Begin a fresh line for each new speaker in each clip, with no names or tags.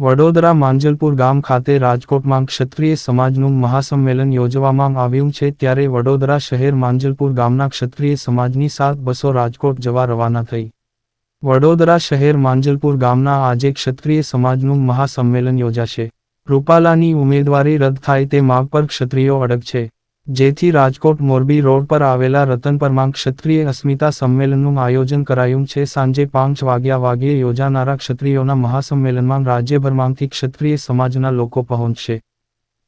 વડોદરા માંજલપુર ગામ ખાતે રાજકોટમાં ક્ષત્રિય સમાજનું મહાસંમેલન યોજવામાં આવ્યું છે ત્યારે વડોદરા શહેર માંજલપુર ગામના ક્ષત્રિય સમાજની સાત બસો રાજકોટ જવા રવાના થઈ. વડોદરા શહેર માંજલપુર ગામના આજે ક્ષત્રિય સમાજનું મહાસંમેલન યોજાશે. રૂપાલાની ઉમેદવારી રદ થાય તે માગ પર ક્ષત્રિયો અડગ છે. જેથી રાજકોટ મોરબી રોડ પર આવેલા રતન રતનપરમાં ક્ષત્રિય અસ્મિતા સંમેલનનું આયોજન કરાયું છે. સાંજે પાંચ વાગ્યા વાગ્યે યોજાનારા ક્ષત્રિયોના મહાસંમેલનમાં રાજ્યભરમાંથી ક્ષત્રિય સમાજના લોકો પહોંચશે.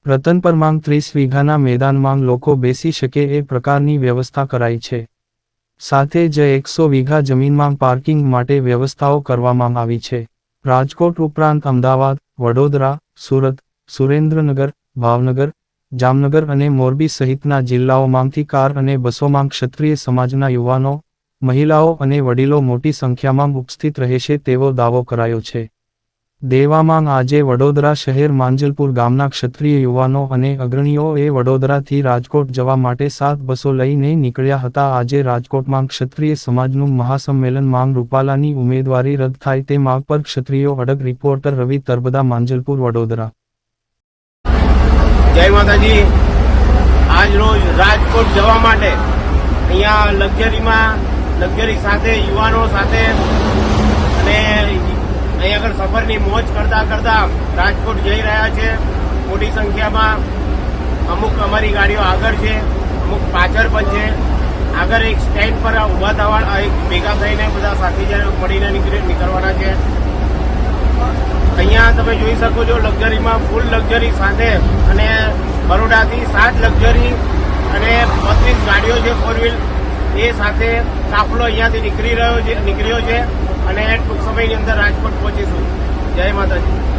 રતન પરમાંગ ત્રીસ વીઘાના મેદાનમાં લોકો બેસી શકે એ પ્રકારની વ્યવસ્થા કરાઈ છે. સાથે જ એકસો વીઘા જમીનમાં પાર્કિંગ માટે વ્યવસ્થાઓ કરવામાં આવી છે. રાજકોટ ઉપરાંત અમદાવાદ, વડોદરા, સુરત, સુરેન્દ્રનગર, ભાવનગર જામનગર અને મોરબી સહિતના જિલ્લાઓમાંથી કાર અને બસોમાં ક્ષત્રિય સમાજના યુવાનો, મહિલાઓ અને વડીલો મોટી સંખ્યામાં ઉપસ્થિત રહેશે તેવો દાવો કરાયો છે. દેવામાં આજે વડોદરા શહેર માંજલપુર ગામના ક્ષત્રિય યુવાનો અને અગ્રણીઓએ વડોદરાથી રાજકોટ જવા માટે સાત બસો લઈને નીકળ્યા હતા. આજે રાજકોટમાં ક્ષત્રિય સમાજનું મહાસંમેલન માંગ રૂપાલાની ઉમેદવારી રદ થાય તે માગ પર ક્ષત્રિયો અડગ રિપોર્ટર રવિ તરબદા, માંજલપુર, વડોદરા.
જય માતાજી. આજ રોજ રાજકોટ જવા માટે અહીંયા લક્ઝરીમાં, લક્ઝરી સાથે યુવાનો સાથે અને અહીં આગળ સફરની મોજ કરતા કરતા રાજકોટ જઈ રહ્યા છે. મોટી સંખ્યામાં અમુક અમારી ગાડીઓ આગળ છે, અમુક પાછળ પણ છે. આગળ એક સ્ટેન્ડ પર ઊભા થવા, એક ભેગા થઈને બધા સાથીદારો મળીને નીકળી નીકળવાના છે. અહીંયા તમે જોઈ શકો છો લક્ઝરીમાં ફૂલ લક્ઝરી સાથે અને બરોડાથી સાત લક્ઝરી અને બત્રીસ ગાડીઓ છે ફોર વ્હીલ એ સાથે કાફલો અહીંયાથી નીકળી રહ્યો છે, નીકળ્યો છે અને ટૂંક સમયની અંદર રાજકોટ પહોંચીશું. જય માતાજી.